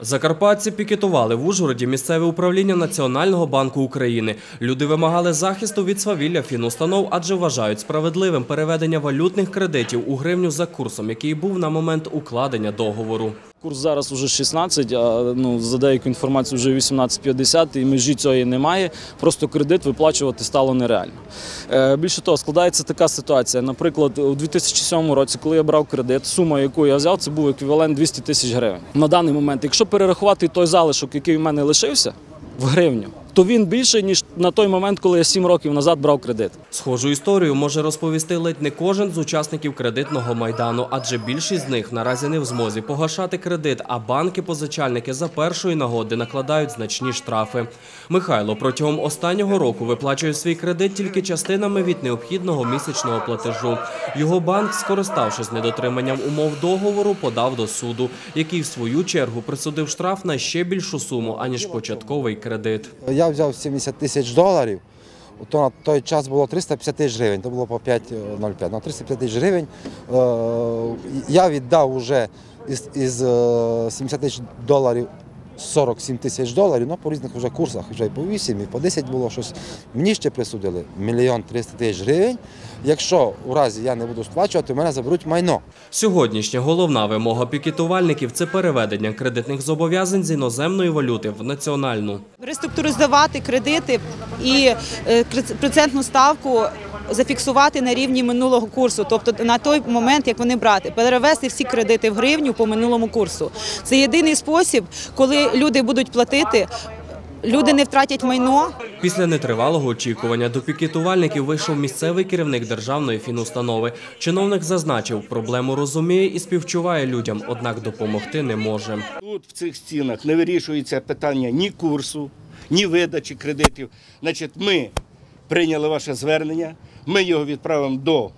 Закарпатці пікетували в Ужгороді місцеве управління Національного банку України. Люди вимагали захисту від свавілля фінустанов, адже вважають справедливим переведення валютних кредитів у гривню за курсом, який був на момент укладення договору. Курс зараз вже 16, а ну, за деяку інформацію вже 18,50 і межі цієї немає. Просто кредит виплачувати стало нереально. Е, більше того, складається така ситуація. Наприклад, у 2007 році, коли я брав кредит, сума, яку я взяв, це був еквівалент 200 тисяч гривень. На даний момент, якщо перерахувати той залишок, який в мене лишився, в гривню, то він більший, ніж на той момент, коли я 7 років назад брав кредит. Схожу історію може розповісти ледь не кожен з учасників кредитного майдану, адже більшість з них наразі не в змозі погашати кредит, а банки-позичальники за першої нагоди накладають значні штрафи. Михайло протягом останнього року виплачує свій кредит тільки частинами від необхідного місячного платежу. Його банк, скориставшись недотриманням умов договору, подав до суду, який в свою чергу присудив штраф на ще більшу суму аніж початковий кредит. Я взяв 70 тисяч доларів, то на той час було 350 тисяч гривень, то було по 5,05. На 350 тисяч гривень е, я віддав вже із, із е, 70 тисяч доларів 47 тисяч доларів, ну по різних вже курсах, вже і по 8, і по 10 було щось. Мені ще присудили мільйон 300 тисяч гривень. Якщо у разі я не буду сплачувати, мене заберуть майно. Сьогоднішня головна вимога пікетувальників це переведення кредитних зобов'язань з іноземної валюти в національну. реструктуризувати кредити і е, процентну ставку зафіксувати на рівні минулого курсу, тобто на той момент, як вони брати, перевести всі кредити в гривню по минулому курсу. Це єдиний спосіб, коли люди будуть платити. Люди не втратять майно, Після нетривалого очікування до пікетувальників вийшов місцевий керівник державної фінустанови. Чиновник зазначив, проблему розуміє і співчуває людям, однак допомогти не може. Тут в цих стінах не вирішується питання ні курсу, ні видачі кредитів. Значить, ми прийняли ваше звернення, ми його відправимо до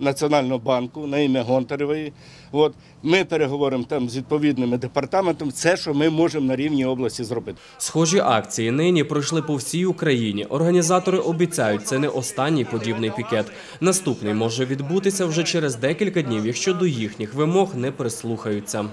Національного банку на ім'я Гонтаревої. От ми переговоримо там з відповідними департаментом. Це, що ми можемо на рівні області зробити. Схожі акції нині пройшли по всій Україні. Організатори обіцяють, це не останній подібний пікет. Наступний може відбутися вже через декілька днів, якщо до їхніх вимог не прислухаються.